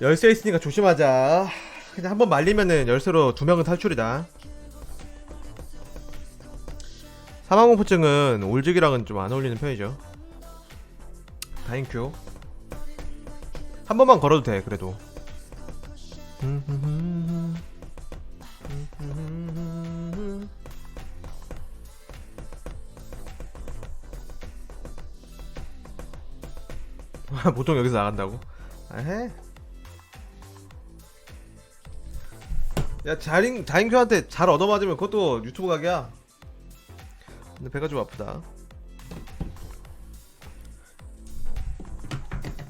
열쇠 있으니까 조심하자. 그냥 한번 말리면은 열쇠로 두 명은 탈출이다. 사망공포증은 올직이랑은 좀 안 어울리는 편이죠. 다행큐. 한 번만 걸어도 돼, 그래도. 보통 여기서 나간다고? 아, 해. 야, 자인, 자인큐한테 잘 얻어맞으면 그것도 유튜브 각이야. 근데 배가 좀 아프다.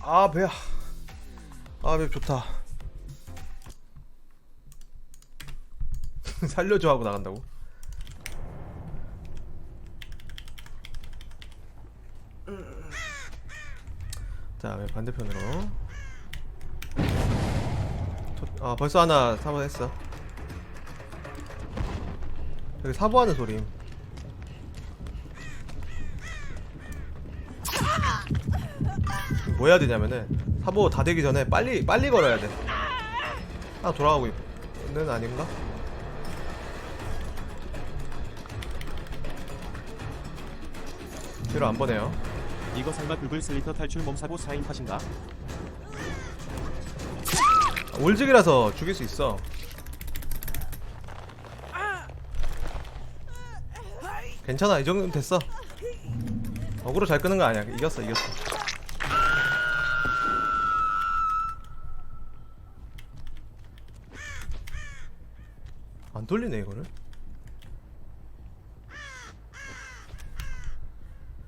아, 배야. 아, 배 좋다. 살려줘 하고 나간다고? 자, 왜 반대편으로. 저- 아, 벌써 하나 사보했어. 여기 사보하는 소리. 뭐 해야 되냐면은 사보 다 되기 전에 빨리 빨리 걸어야 돼. 아 돌아가고 있는 아닌가? 뒤로 안 보내요. 이거 설마 구글 슬리터 탈출 몸사고 4인 탓인가? 올직이라서 죽일 수 있어. 괜찮아 이 정도면 됐어. 어그로 잘 끄는 거 아니야. 이겼어 이겼어. 안 돌리네 이거를.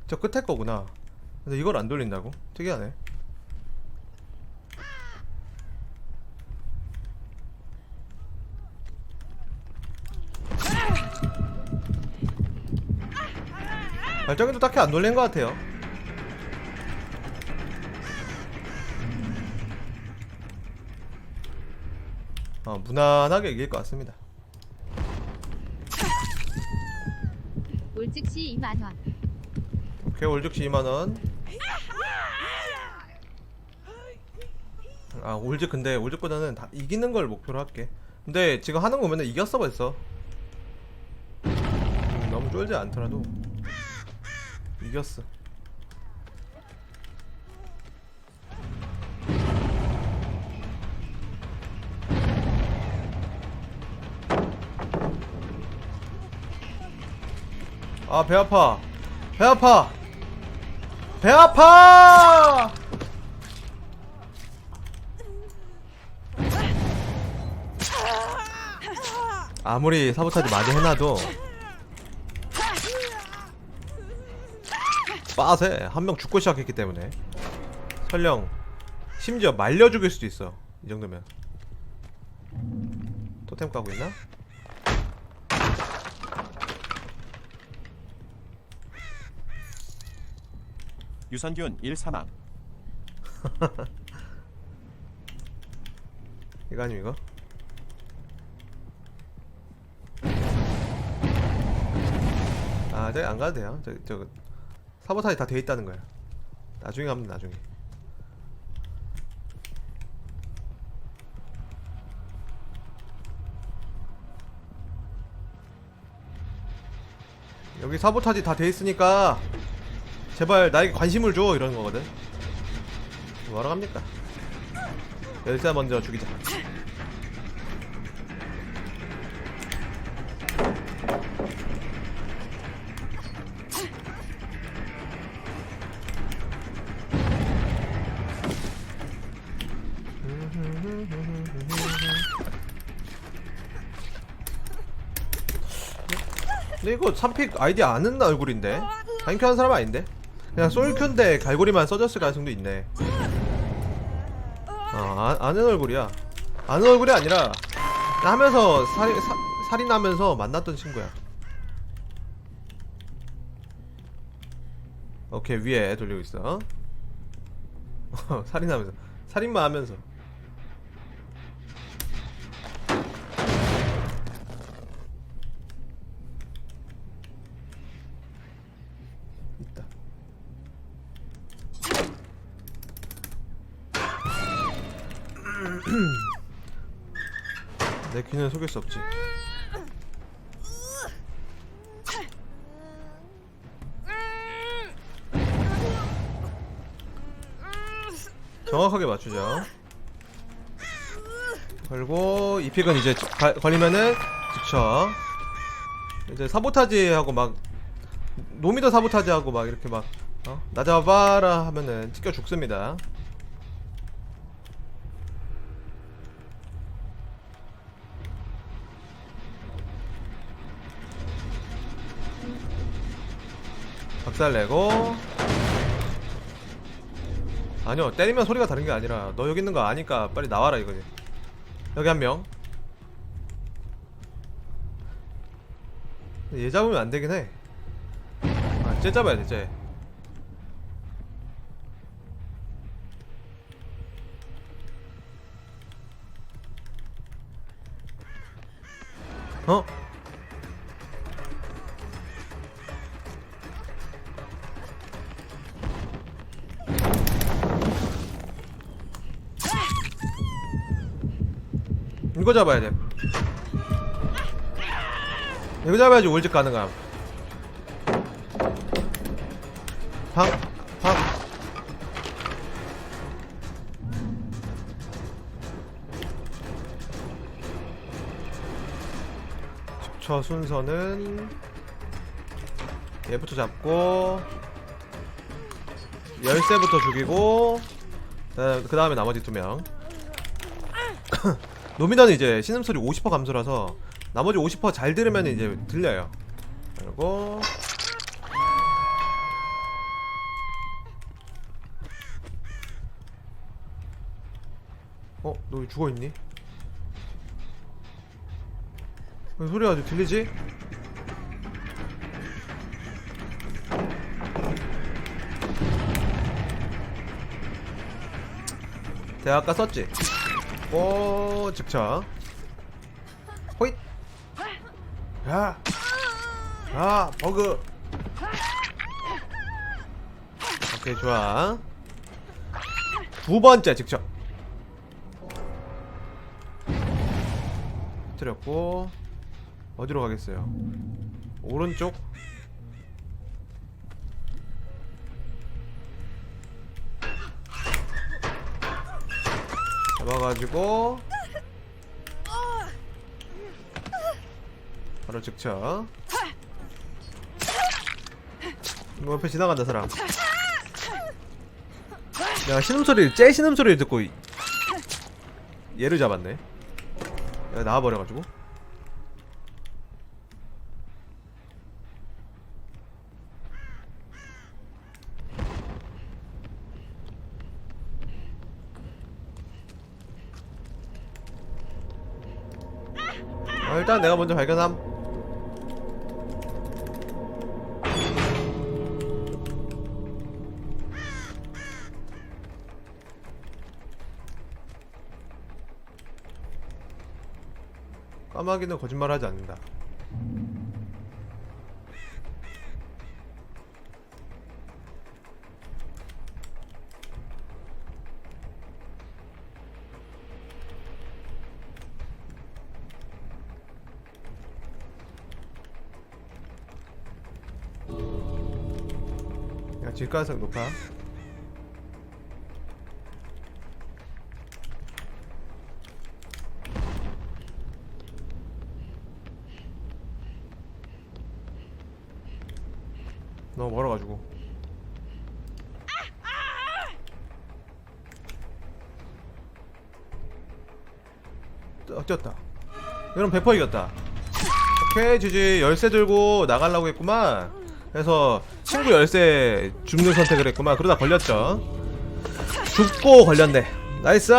저 끝에 거구나. 근데 이걸 안 돌린다고? 특이하네. 발전기도 딱히 안 돌린 것 같아요. 어, 무난하게 이길 것 같습니다. 올즉시 2만원. 오케이 올즉시 2만원. 아 올즉 근데 올즉보다는 다 이기는 걸 목표로 할게. 근데 지금 하는 거 보면 이겼어 벌써. 음, 너무 쫄지 않더라도 이겼어. 아 배 아파. 배 아파. 배 아파! 아무리 사보타지 많이 해놔도 빠세 한 명 죽고 시작했기 때문에 설령 심지어 말려 죽일 수도 있어 이 정도면 토템 까고 있나? 유산균 1 사망 이거 아님 이거? 아, 저기 안 가도 돼요. 저, 저 사보타지 다돼 있다는 거야. 나중에 하면 나중에. 여기 사보타지 다 돼 있으니까 제발 나에게 관심을 줘 이러는 거거든. 뭐하러 갑니까? 열쇠 먼저 죽이자. 근데 이거 3픽 아이디 아는 얼굴인데? 다인큐 하는 사람 아닌데? 그냥 솔큐인데 갈고리만 써졌을 가능성도 있네. 아, 아, 아는 얼굴이야. 아는 얼굴이 아니라 하면서 살인, 사, 살인하면서 만났던 친구야. 오케이 위에 돌리고 있어. 살인하면서. 살인만 하면서 내 귀는 속일 수 없지. 정확하게 맞추죠. 그리고 이 픽은 이제 가- 걸리면은 그쵸. 이제 사보타지하고 막 노미더 사보타지하고 막 이렇게 막 어? 나 잡아라 하면은 찢겨 죽습니다. 박살내고 아니요 때리면 소리가 다른 게 아니라 너 여기 있는 거 아니까 빨리 나와라 이거지 여기 한명 얘 잡으면 안 되긴 해. 아, 쟤 잡아야 돼, 쟤. 어? 이거 잡아야 돼. 이거 잡아야지 올직 가능함. 팡, 팡. 저 순서는 얘부터 잡고 열쇠부터 죽이고 그 다음에 나머지 두명 노미너는 이제 신음소리 50% 감소라서 나머지 50%잘 들으면 이제 들려요 그리고 어? 너 왜 죽어있니? 왜 소리가 아주 들리지? 내가 아까 썼지? 오 즉차 호잇. 야! 야 버그. 오케이 좋아. 두 번째 직접 터뜨렸고 어디로 가겠어요? 오른쪽 잡아가지고 바로 즉쳐 이거 옆에 지나간다 사람. 내가 신음소리를 쟤 신음소리를 듣고 이- 얘를 잡았네. 나와버려가지고 아, 일단 내가 먼저 발견함 까마귀는 거짓말하지 않는다. 야, 질 가능성 높아. 너무 멀어가지고. 어, 뛰었다. 이런 100% 이겼다. 오케이, 지지. 열쇠 들고 나가려고 했구만. 그래서 친구 열쇠 줍는 선택을 했구만. 그러다 걸렸죠. 죽고 걸렸네. 나이스!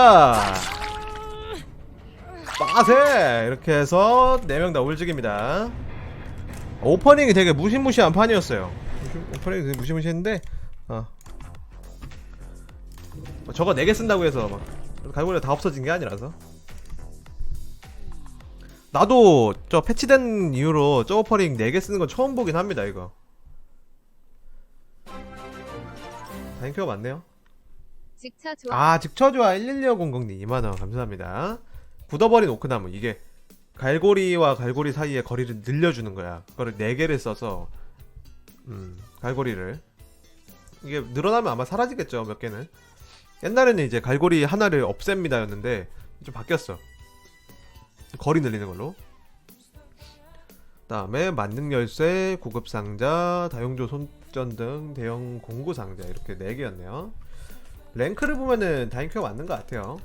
빠세! 이렇게 해서 4명 다 올직입니다. 오퍼닝이 되게 무시무시한 판이었어요. 오퍼닝이 되게 무시무시했는데, 어. 뭐 저거 4개 쓴다고 해서 막, 갈고리 다 없어진 게 아니라서. 나도 저 패치된 이후로 저 오퍼닝 4개 쓰는 건 처음 보긴 합니다, 이거. 다행표가 많네요. 직차 좋아. 아 직처주와 11200님. 2만 원 감사합니다. 굳어버린 오크나무. 이게 갈고리와 갈고리 사이의 거리를 늘려주는 거야. 그거를 4개를 써서 음 갈고리를. 이게 늘어나면 아마 사라지겠죠 몇 개는. 옛날에는 이제 갈고리 하나를 없앱니다 였는데 좀 바뀌었어. 거리 늘리는 걸로. 다음에 만능 열쇠, 구급 상자, 다용도 손 전 등, 대형 공구 상자 이렇게 4개였네요. 랭크를 보면은 다인큐가 맞는 것 같아요